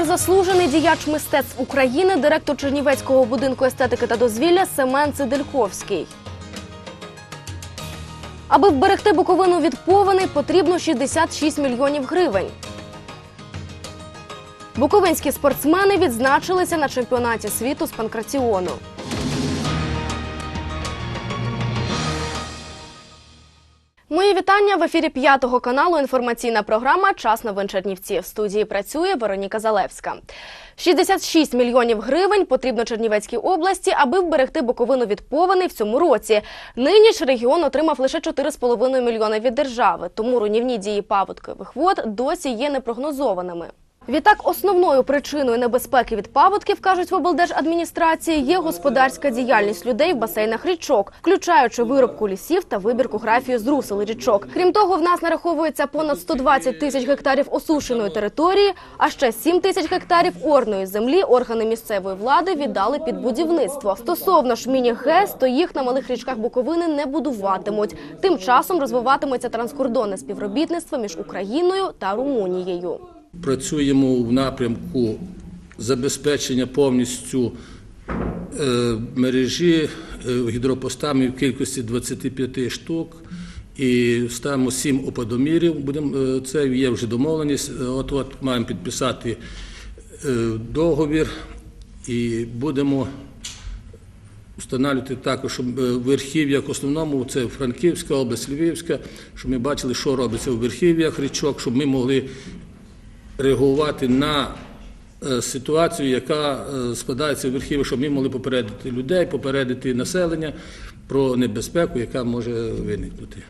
Помер заслужений діяч мистецтв України, директор Чернівецького будинку естетики та дозвілля Семен Цидельковський. Аби вберегти Буковину від повеней, потрібно 66 мільйонів гривень. Буковинські спортсмени відзначилися на чемпіонаті світу з панкраціону. Мої вітання в ефірі п'ятого каналу. Інформаційна програма Час новин Чернівці. В студії працює Вероніка Залевська. 66 мільйонів гривень потрібно Чернівецькій області, аби вберегти Буковину від повені в цьому році. Нині ж регіон отримав лише 4,5 мільйони від держави, тому руйнівні дії паводкових вод досі є непрогнозованими. Відтак, основною причиною небезпеки від паводків, кажуть в облдержадміністрації, є господарська діяльність людей в басейнах річок, включаючи виробку лісів та вибірку графію з русел річок. Крім того, в нас нараховується понад 120 тисяч гектарів осушеної території, а ще 7 тисяч гектарів орної землі органи місцевої влади віддали під будівництво. Стосовно ж міні-ГЕС, то їх на малих річках Буковини не будуватимуть. Тим часом розвиватиметься транскордонне співробітництво між Україною та Румунією. Працюємо в напрямку забезпечення повністю е, мережі е, гідропостами в кількості 25 штук. І ставимо 7 опадомірів. Е, це є вже домовленість. От от маємо підписати договір і будемо встановлювати також щоб в верхів'ях основному це Франківська область, Львівська, щоб ми бачили, що робиться у верхів'ях річок, щоб ми могли реагувати на е, ситуацію, яка е, складається в архіві, щоб ми могли попередити людей, попередити населення про небезпеку, яка може виникнути.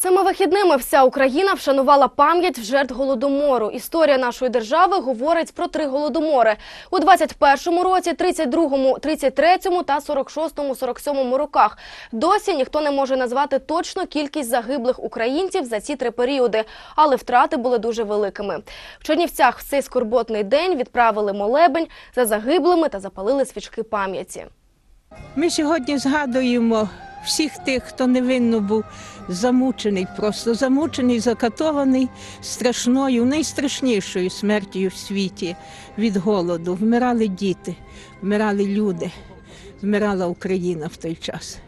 Цими вихідними вся Україна вшанувала пам'ять жертв голодомору. Історія нашої держави говорить про три голодомори у 21-му році, 32-му, 33-му та 46-му, 47-му роках. Досі ніхто не може назвати точно кількість загиблих українців за ці три періоди, але втрати були дуже великими. В Чернівцях в цей скорботний день відправили молебень за загиблими та запалили свічки пам'яті. Ми сьогодні згадуємо всіх тих, хто невинно був замучений, просто замучений, закатований страшною, найстрашнішою смертю в світі від голоду. Вмирали діти, вмирали люди, вмирала Україна в той час.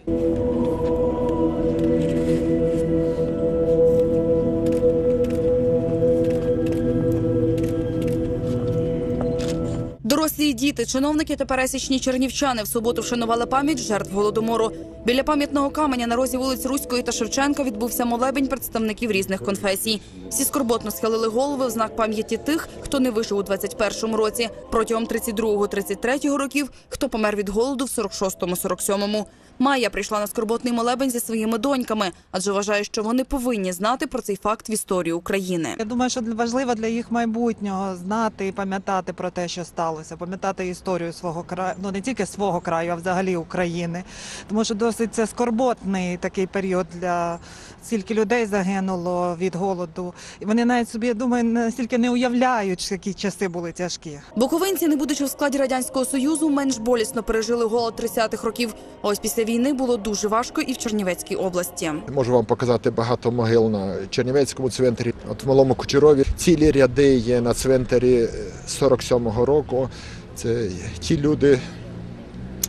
І діти, чиновники та пересічні чернівчани в суботу вшанували пам'ять жертв голодомору. Біля пам'ятного каменя на розі вулиць Руської та Шевченка відбувся молебень представників різних конфесій. Всі скорботно схилили голови в знак пам'яті тих, хто не вижив у 21-му році, протягом 32-33 років, хто помер від голоду в 46-му, 47-му. Майя прийшла на скорботний молебень зі своїми доньками, адже вважає, що вони повинні знати про цей факт в історії України. Я думаю, що важливо для їх майбутнього знати і пам'ятати про те, що сталося, пам'ятати історію свого краю, ну не тільки свого краю, а взагалі України. Тому що досить це скорботний такий період для стільки людей загинуло від голоду. І вони навіть собі, я думаю, настільки не уявляють, які часи були тяжкі. Буковинці, не будучи в складі радянського союзу, менш болісно пережили голод 30-х років. Ось після війни було дуже важко і в Чернівецькій області. Можу вам показати багато могил на Чернівецькому цвинтарі. От в Малому Кучерові цілі ряди є на цвинтарі 47-го року. Це ті люди,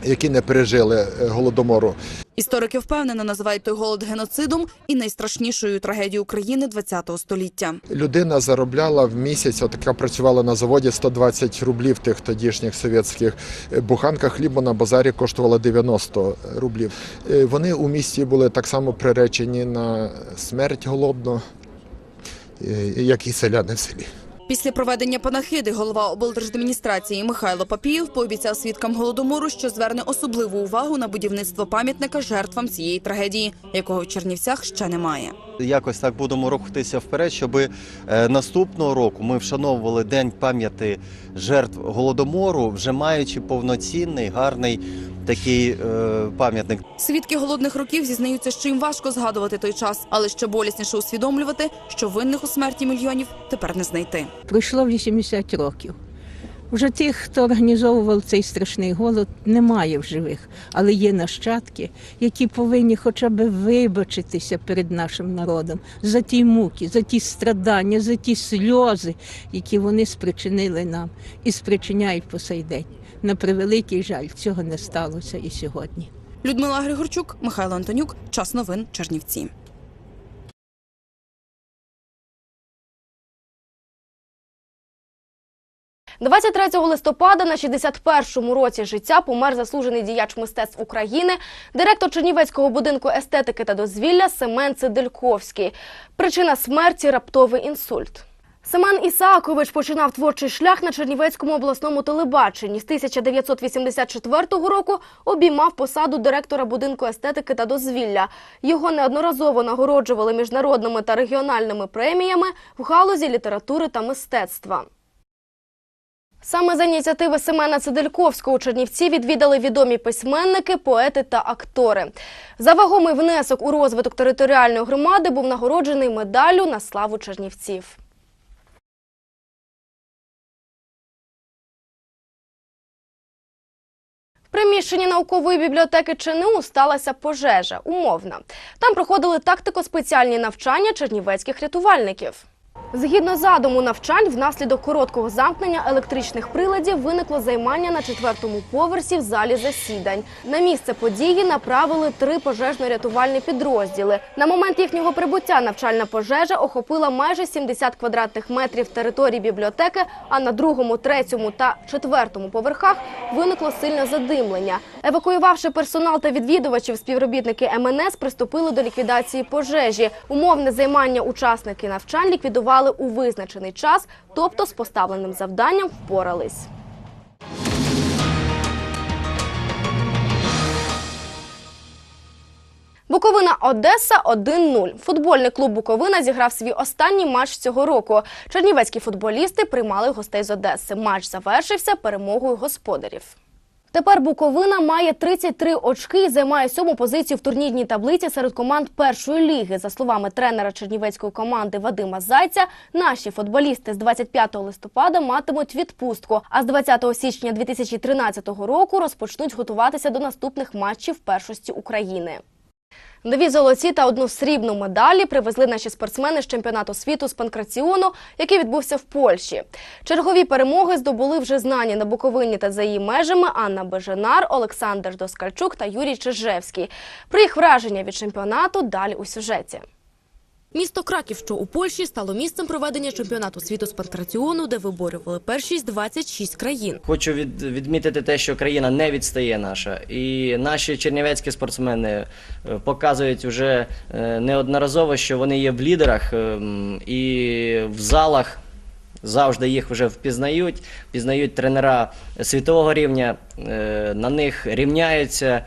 які не пережили е, голодомору. Історики впевнено називають той голод геноцидом і найстрашнішою трагедією України ХХ століття. Людина заробляла в місяць, от яка працювала на заводі 120 рублів тих тодішніх совєтських. Е, Буханка хлібу на базарі коштувала 90 рублів. Е, Вони у місті були так само приречені на смерть голодну, е, як і селяни в селі. Після проведення панахиди голова облдержадміністрації Михайло Папієв пообіцяв свідкам голодомору, що зверне особливу увагу на будівництво пам'ятника жертвам цієї трагедії, якого в Чернівцях ще немає. Якось так будемо рухатися вперед, щоб е, наступного року ми вшановували День пам'яті жертв голодомору, вже маючи повноцінний гарний такий е, пам'ятник. Свідки голодних років зізнаються, що їм важко згадувати той час, але ще болісніше усвідомлювати, що винних у смерті мільйонів тепер не знайти. Пройшло 80 років. Вже тих, хто організовував цей страшний голод, немає в живих, але є нащадки, які повинні хоча б вибачитися перед нашим народом за ті муки, за ті страдання, за ті сльози, які вони спричинили нам і спричиняють по сей день. На превеликий жаль, цього не сталося і сьогодні. Людмила Григорчук, Михайло Антонюк. Час новин Чернівці. – 23 листопада на 61-му році життя помер заслужений діяч мистецтв України, директор Чернівецького будинку естетики та дозвілля Семен Цидельковський. Причина смерті – раптовий інсульт. Семен Ісаакович починав творчий шлях на Чернівецькому обласному телебаченні. З 1984 року обіймав посаду директора будинку естетики та дозвілля. Його неодноразово нагороджували міжнародними та регіональними преміями в галузі літератури та мистецтва. Саме за ініціативи Семена Цидельковського у Чернівці відвідали відомі письменники, поети та актори. За вагомий внесок у розвиток територіальної громади був нагороджений медаллю на славу Чернівців. В приміщенні наукової бібліотеки ЧНУ сталася пожежа, умовна. Там проходили тактико-спеціальні навчання чернівецьких рятувальників. Згідно задуму навчань, внаслідок короткого замкнення електричних приладів виникло займання на четвертому поверсі в залі засідань. На місце події направили три пожежно-рятувальні підрозділи. На момент їхнього прибуття навчальна пожежа охопила майже 70 квадратних метрів території бібліотеки, а на другому, третьому та четвертому поверхах виникло сильне задимлення. Евакуювавши персонал та відвідувачів, співробітники МНС приступили до ліквідації пожежі. Умовне займання учасники навчань ліквідували у визначений час, тобто з поставленим завданням впорались. Буковина Одеса 1-0. Футбольний клуб Буковина зіграв свій останній матч цього року. Чернівецькі футболісти приймали гостей з Одеси. Матч завершився перемогою господарів. Тепер Буковина має 33 очки і займає сьому позицію в турнірній таблиці серед команд першої ліги. За словами тренера чернівецької команди Вадима Зайця, наші футболісти з 25 листопада матимуть відпустку, а з 20 січня 2013 року розпочнуть готуватися до наступних матчів першості України. Дві золоті та одну срібну медалі привезли наші спортсмени з чемпіонату світу з панкраціону, який відбувся в Польщі. Чергові перемоги здобули вже знані на Буковині та за її межами Анна Беженар, Олександр Доскальчук та Юрій Чижевський. Про їх враження від чемпіонату далі у сюжеті. Місто Краків, що у Польщі, стало місцем проведення чемпіонату світу з панкраціону, де виборювали першість 26 країн. Хочу від, відмітити те, що країна не відстає наша, і наші чернівецькі спортсмени е, показують вже е, неодноразово, що вони є в лідерах ем, і в залах. Завжди їх вже впізнають, впізнають тренера світового рівня, е, на них рівняються, е,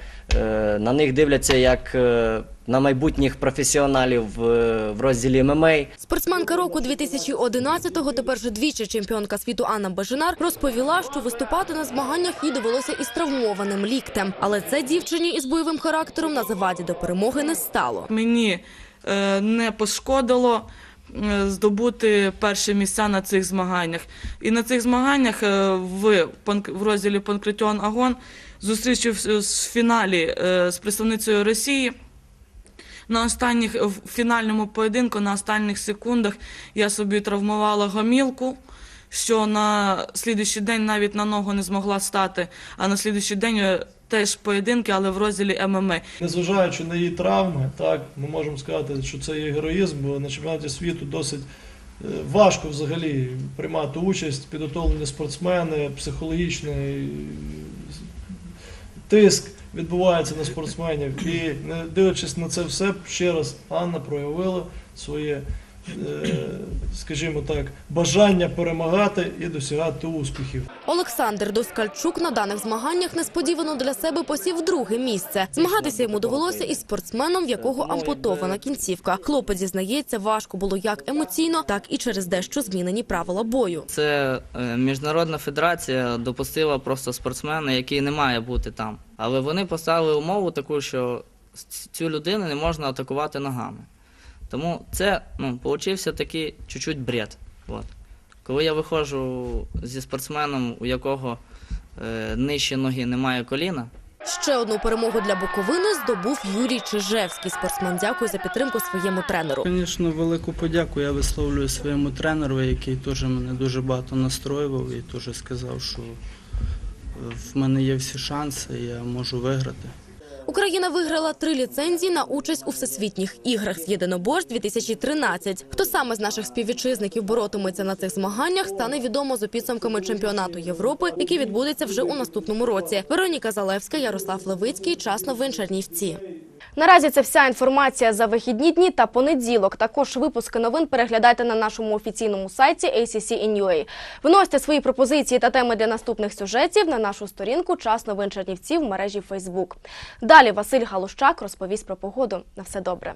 на них дивляться як е, на майбутніх професіоналів в, розділі ММА. Спортсменка року 2011-го, тепер же двічі чемпіонка світу Анна Бежинар, розповіла, що виступати на змаганнях їй довелося із травмованим ліктем. Але це дівчині із бойовим характером на заваді до перемоги не стало. Мені е, не пошкодило е, здобути перші місця на цих змаганнях. І на цих змаганнях е, в, в розділі Панкратіон Агон зустрічався в фіналі е, з представницею Росії. На останніх в фінальному поєдинку, на останніх секундах я собі травмувала гомілку, що на слідуючий день навіть на ногу не змогла стати. А на слідуючий день е, теж поєдинки, але в розділі ММА. Незважаючи на її травми, так ми можемо сказати, що це є героїзм, бо на чемпіонаті світу досить е, важко взагалі приймати участь, підготовлені спортсмени, психологічний тиск відбувається на спортсменів. І не дивлячись на це все, ще раз Анна проявила своє, скажімо так, бажання перемагати і досягати успіхів. Олександр Доскальчук на даних змаганнях несподівано для себе посів друге місце. Змагатися йому довелося із спортсменом, в якого ампутована кінцівка. Хлопець зізнається, важко було як емоційно, так і через дещо змінені правила бою. Це е, міжнародна федерація допустила просто спортсмена, який не має бути там. Але вони поставили умову таку, що цю людину не можна атакувати ногами. Тому це ну, получився такий чуть-чуть бред. От. Коли я виходжу зі спортсменом, у якого е, нижче ноги немає коліна, Ще одну перемогу для Буковини здобув Юрій Чижевський. Спортсмен дякує за підтримку своєму тренеру. Звісно, велику подяку я висловлюю своєму тренеру, який теж мене дуже багато настроював і теж сказав, що е, в мене є всі шанси, я можу виграти. Україна виграла три ліцензії на участь у всесвітніх іграх з єдиноборств 2013. Хто саме з наших співвітчизників боротиметься на цих змаганнях, стане відомо за підсумками чемпіонату Європи, який відбудеться вже у наступному році. Вероніка Залевська, Ярослав Левицький. Час новин Чернівці. Наразі це вся інформація за вихідні дні та понеділок. Також випуски новин переглядайте на нашому офіційному сайті ACC.in.ua. Виносьте свої пропозиції та теми для наступних сюжетів на нашу сторінку Час новин Чернівців в мережі Facebook. Далі Василь Галущак розповість про погоду. На все добре.